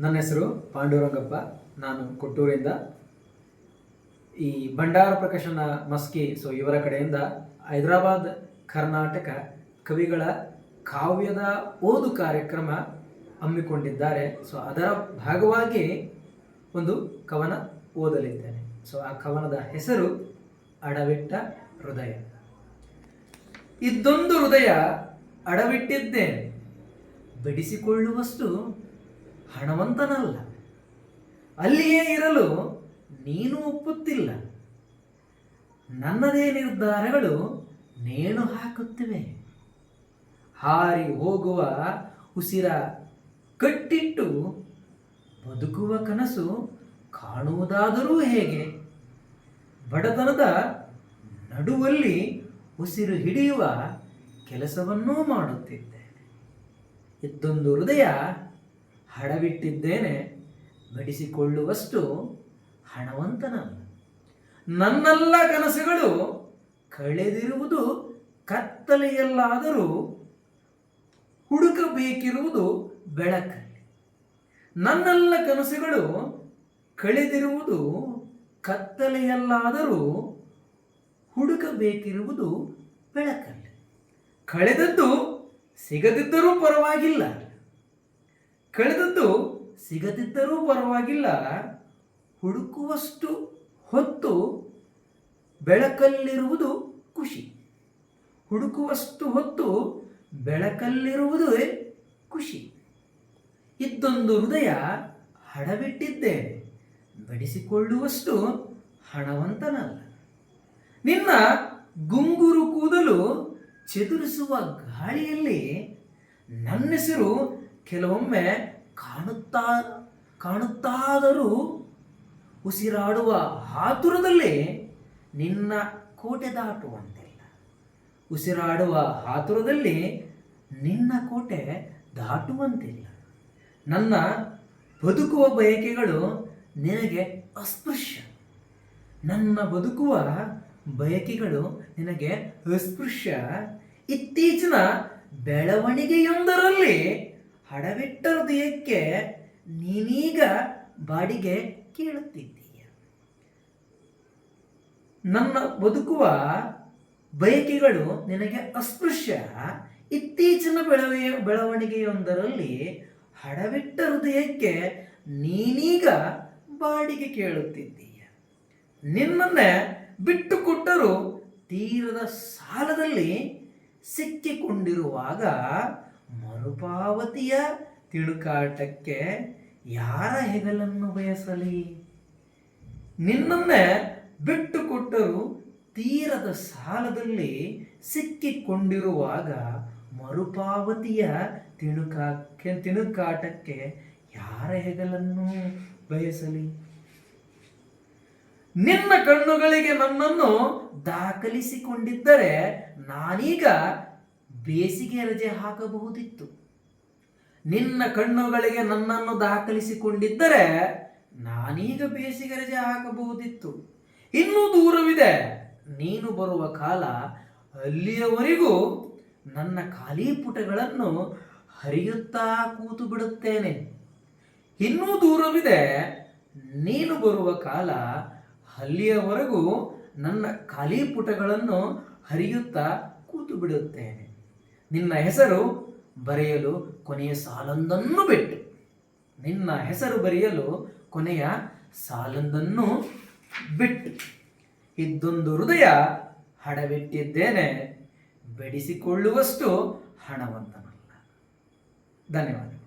ನನ್ನ ಹೆಸರು ಪಾಂಡುರಂಗಪ್ಪ. ನಾನು ಕೊಟ್ಟೂರಿಂದ ಈ ಭಂಡಾರ ಪ್ರಕಾಶನ ಮಸ್ಕಿ ಸೊ ಇವರ ಕಡೆಯಿಂದ ಹೈದರಾಬಾದ್ ಕರ್ನಾಟಕ ಕವಿಗಳ ಕಾವ್ಯದ ಓದು ಕಾರ್ಯಕ್ರಮ ಹಮ್ಮಿಕೊಂಡಿದ್ದಾರೆ. ಸೊ ಅದರ ಭಾಗವಾಗಿ ಒಂದು ಕವನ ಓದಲಿದ್ದೇನೆ. ಸೊ ಆ ಕವನದ ಹೆಸರು ಅಡವಿಟ್ಟ ಹೃದಯ. ಇದ್ದೊಂದು ಹೃದಯ ಅಡವಿಟ್ಟಿದ್ದೇನೆ. ಬಿಡಿಸಿಕೊಳ್ಳುವಷ್ಟು ಹಣವಂತನಲ್ಲ. ಅಲ್ಲಿಯೇ ಇರಲು ನೀನು ಒಪ್ಪುತ್ತಿಲ್ಲ. ನನ್ನದೇ ನಿರ್ಧಾರಗಳು ನೇಣು ಹಾಕುತ್ತಿವೆ. ಹಾರಿ ಹೋಗುವ ಉಸಿರ ಕಟ್ಟಿಟ್ಟು ಬದುಕುವ ಕನಸು ಕಾಣುವುದಾದರೂ ಹೇಗೆ? ಬಡತನದ ನಡುವಲ್ಲಿ ಉಸಿರು ಹಿಡಿಯುವ ಕೆಲಸವನ್ನೂ ಮಾಡುತ್ತಿದ್ದೇನೆ. ಇದ್ದೊಂದು ಹೃದಯ ಹಡಬಿಟ್ಟಿದ್ದೇನೆ, ಬಡಿಸಿಕೊಳ್ಳುವಷ್ಟು ಹಣವಂತನಲ್ಲ ನನ್ನೆಲ್ಲ ಕನಸುಗಳು ಕಳೆದಿರುವುದು ಕತ್ತಲೆಯಲ್ಲಾದರೂ ಹುಡುಕಬೇಕಿರುವುದು ಬೆಳಕಲ್ಲಿ. ನನ್ನೆಲ್ಲ ಕನಸುಗಳು ಕಳೆದಿರುವುದು ಕತ್ತಲೆಯಲ್ಲಾದರೂ ಹುಡುಕಬೇಕಿರುವುದು ಬೆಳಕಲ್ಲಿ. ಕಳೆದದ್ದು ಸಿಗದಿದ್ದರೂ ಪರವಾಗಿಲ್ಲ. ಕಳೆದದ್ದು ಸಿಗದಿದ್ದರೂ ಪರವಾಗಿಲ್ಲ. ಹುಡುಕುವಷ್ಟು ಹೊತ್ತು ಬೆಳಕಲ್ಲಿರುವುದು ಖುಷಿ. ಹುಡುಕುವಷ್ಟು ಹೊತ್ತು ಬೆಳಕಲ್ಲಿರುವುದೇ ಖುಷಿ. ಇದ್ದೊಂದು ಹೃದಯ ಹಡವಿಟ್ಟಿದ್ದೇನೆ ಬಡಿಸಿಕೊಳ್ಳುವಷ್ಟು ಹಣವಂತನಲ್ಲ. ನಿನ್ನ ಗುಂಗುರು ಕೂದಲು ಚದುರಿಸುವ ಗಾಳಿಯಲ್ಲಿ ನನ್ನೆಸರು ಕೆಲವೊಮ್ಮೆ ಕಾಣುತ್ತಾ, ಕಾಣುತ್ತಾದರೂ ಉಸಿರಾಡುವ ಹಾತುರದಲ್ಲಿ ನಿನ್ನ ಕೋಟೆ ದಾಟುವಂತಿಲ್ಲ. ಉಸಿರಾಡುವ ಹಾತುರದಲ್ಲಿ ನಿನ್ನ ಕೋಟೆ ದಾಟುವಂತಿಲ್ಲ. ನನ್ನ ಬದುಕುವ ಬಯಕೆಗಳು ನಿನಗೆ ಅಸ್ಪೃಶ್ಯ. ನನ್ನ ಬದುಕುವ ಬಯಕೆಗಳು ನಿನಗೆ ಅಸ್ಪೃಶ್ಯ. ಇತ್ತೀಚಿನ ಬೆಳವಣಿಗೆಯೊಂದರಲ್ಲಿ ಹಡಬಿಟ್ಟ ಹೃದಯಕ್ಕೆ ನೀನೀಗ ಬಾಡಿಗೆ ಕೇಳುತ್ತಿದ್ದೀಯ. ನನ್ನ ಬದುಕುವ ಬಯಕೆಗಳು ನಿನಗೆ ಅಸ್ಪೃಶ್ಯ. ಇತ್ತೀಚಿನ ಬೆಳವ ಬೆಳವಣಿಗೆಯೊಂದರಲ್ಲಿ ಹಡವಿಟ್ಟ ಹೃದಯಕ್ಕೆ ನೀನೀಗ ಬಾಡಿಗೆ ಕೇಳುತ್ತಿದ್ದೀಯ. ನಿನ್ನನ್ನೇ ಬಿಟ್ಟು ಕೊಟ್ಟರು ತೀರದ ಸಾಲದಲ್ಲಿ ಸಿಕ್ಕಿಕೊಂಡಿರುವಾಗ ಮರುಪಾವತಿಯ ತಿಳುಕಾಟಕ್ಕೆ ಯಾರ ಹೆಗಲನ್ನು ಬಯಸಲಿ? ನಿನ್ನನ್ನೇ ಬಿಟ್ಟು ಕೊಟ್ಟರು ತೀರದ ಸಾಲದಲ್ಲಿ ಸಿಕ್ಕಿಕೊಂಡಿರುವಾಗ ಮರುಪಾವತಿಯ ತಿಣುಕಾಕ್ಕೆ, ತಿಣುಕಾಟಕ್ಕೆ ಯಾರ ಹೆಗಲನ್ನು ಬಯಸಲಿ? ನಿನ್ನ ಕಣ್ಣುಗಳಿಗೆ ನನ್ನನ್ನು ದಾಖಲಿಸಿಕೊಂಡಿದ್ದರೆ ನಾನೀಗ ಬೇಸಿಗೆ ರಜೆ ಹಾಕಬಹುದಿತ್ತು. ನಿನ್ನ ಕಣ್ಣುಗಳಿಗೆ ನನ್ನನ್ನು ದಾಖಲಿಸಿಕೊಂಡಿದ್ದರೆ ನಾನೀಗ ಬೇಸಿಗೆ ರಜೆ ಹಾಕಬಹುದಿತ್ತು. ಇನ್ನೂ ದೂರವಿದೆ. ನೀನು ಬರುವ ಕಾಲ ಅಲ್ಲಿಯವರೆಗೂ ನನ್ನ ಖಾಲಿ ಪುಟಗಳನ್ನು ಹರಿಯುತ್ತಾ ಕೂತು ಬಿಡುತ್ತೇನೆ. ಇನ್ನೂ ದೂರವಿದೆ. ನೀನು ಬರುವ ಕಾಲ ಅಲ್ಲಿಯವರೆಗೂ ನನ್ನ ಖಾಲಿ ಪುಟಗಳನ್ನು ಹರಿಯುತ್ತಾ ಕೂತು ಬಿಡುತ್ತೇನೆ. ನಿನ್ನ ಹೆಸರು ಬರೆಯಲು ಕೊನೆಯ ಸಾಲೊಂದನ್ನು ಬಿಟ್ಟು. ನಿನ್ನ ಹೆಸರು ಬರೆಯಲು ಕೊನೆಯ ಸಾಲೊಂದನ್ನು ಬಿಟ್ಟು. ಇದ್ದೊಂದು ಹೃದಯ ಹಡವಿಟ್ಟಿದ್ದೇನೆ ಬೆಡಿಸಿಕೊಳ್ಳುವಷ್ಟು ಹಣವಂತನಲ್ಲ. ಧನ್ಯವಾದ